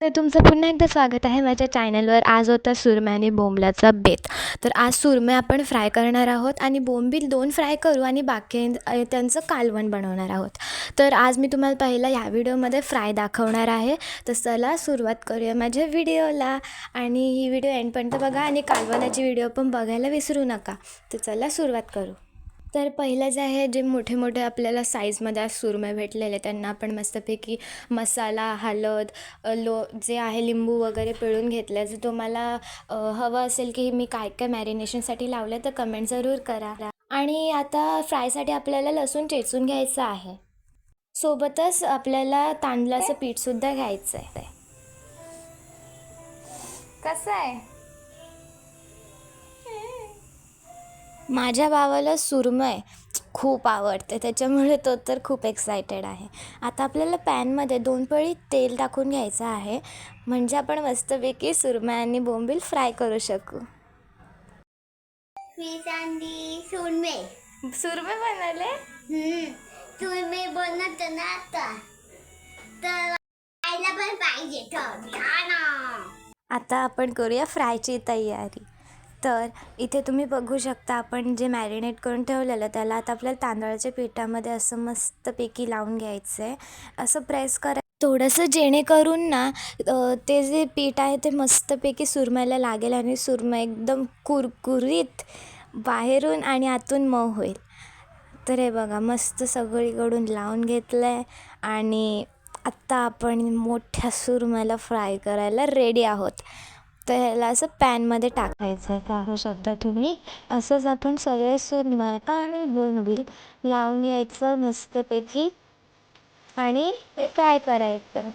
तर तुमचं पुन्हा एकदा स्वागत आहे माझ्या चॅनलवर. आज होता सुरमे आणि बोंबलाचा बेत. तर आज सुरमे आपण फ्राय करणार आहोत आणि बोंबील दोन फ्राय करू आणि बाकी त्यांचं कालवण बनवणार आहोत. तर आज मी तुम्हाला पहिला ह्या व्हिडिओमध्ये फ्राय दाखवणार आहे. तर चला सुरुवात करूया माझ्या व्हिडिओला. आणि ही व्हिडिओ एंडपर्यंत बघा आणि कालवणाची व्हिडिओ पण बघायला विसरू नका. तर चला सुरुवात करू. तर पहिलं जे आहे जे मोठे मोठे आपल्याला साईजमध्ये आज भेटलेले त्यांना आपण मस्तपैकी मसाला हळद लो जे आहे लिंबू वगैरे पिळून घेतलं. जर तुम्हाला हवं असेल की मी काय काय मॅरिनेशनसाठी लावलं तर कमेंट जरूर करा. आणि आता फ्रायसाठी आपल्याला लसूण चेचून घ्यायचं आहे. सोबतच आपल्याला तांदळाचं पीठसुद्धा घ्यायचं आहे कसं आहे? माझ्या भावाला सुरमई खूप आवडते त्याच्यामुळे तो तर खूप एक्सायटेड आहे. आता आपल्याला पॅनमध्ये दोन पळी तेल टाकून घ्यायचं आहे. म्हणजे आपण मस्तपैकी सुरमई आणि बोंबील फ्राय करू शकू. फिश सुरमे सुरमई बनवले हम्म सुरमे बनत ना आता तर खायला पण पाहिजे आता आपण करूया फ्रायची तयारी. तर इथे तुम्ही बघू शकता आपण जे मॅरिनेट करून ठेवलेलं त्याला आता आपल्याला तांदळाच्या पिठामध्ये असं मस्तपैकी लावून घ्यायचं आहे असं प्रेस करा. थोडंसं जेणेकरून ना ते जे पीठ आहे ते मस्तपैकी सुरमईला लागेल आणि सुरमई एकदम कुरकुरीत बाहेरून आणि आतून मऊ होईल. तर हे बघा मस्त सगळीकडून लावून घेतलं आहे आणि आत्ता आपण मोठ्या सुरमईला फ्राय करायला रेडी आहोत. तर ह्याला असं पॅनमध्ये टाकायचं आहे शकता तुम्ही? असंच आपण सगळे सुरमई आणि बोंबील लावून घ्यायचं मस्तपैकी. आणि फ्राय करायचं.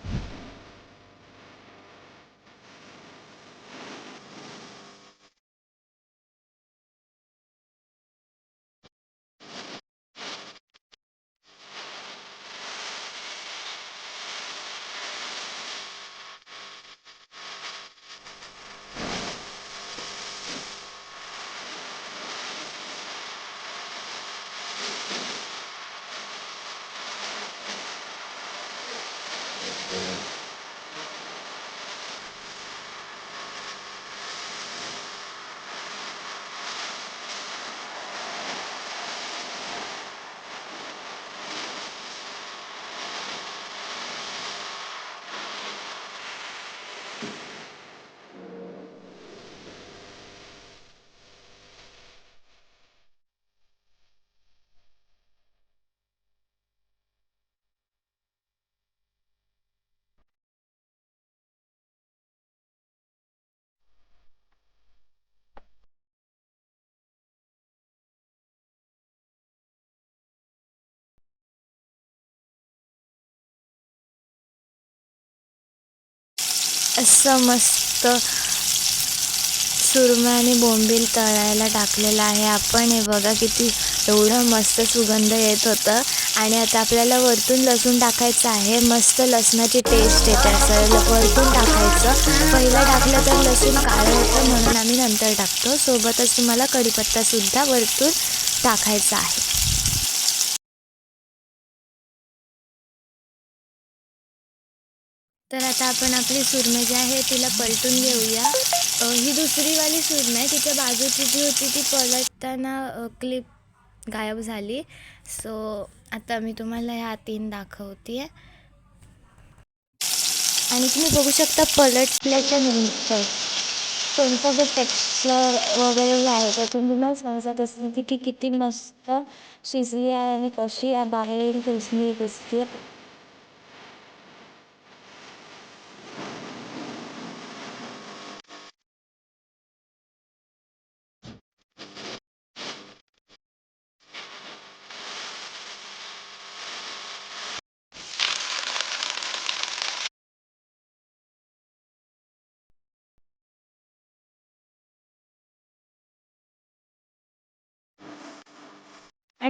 असं मस्त सुरमई आणि बोंबील तळायला टाकलेलं आहे. आपण हे बघा किती एवढं मस्त सुगंध येत होतं. आणि आता आपल्याला वरतून लसूण टाकायचं आहे. मस्त लसणाची टेस्ट येते. असं वरतून टाकायचं. पहिलं टाकलं तर लसूण काळं होतं म्हणून आम्ही नंतर टाकतो. सोबतच तुम्हाला कढीपत्तासुद्धा वरतून टाकायचा आहे. तर आता आपण आपली सुरमई जी आहे तिला पलटून घेऊया. ही दुसरीवाली सुरमई तिच्या बाजूची जी होती ती पलटताना क्लिप गायब झाली. सो आता मी तुम्हाला ह्या तीन दाखवते आणि तुम्ही बघू शकता पलटल्याच्या नंतर तुमचा जे टेक्स्चर वगैरे आहे ते तुम्हाला समजत असेल की ती किती मस्त शिजली आहे आणि कशी आहे. बाहेर शिजली दिसते.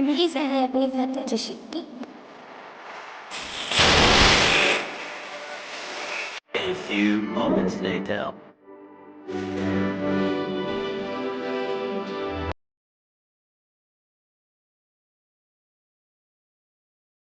அன்னைக்கு ரிஷிக்கு A few moments later.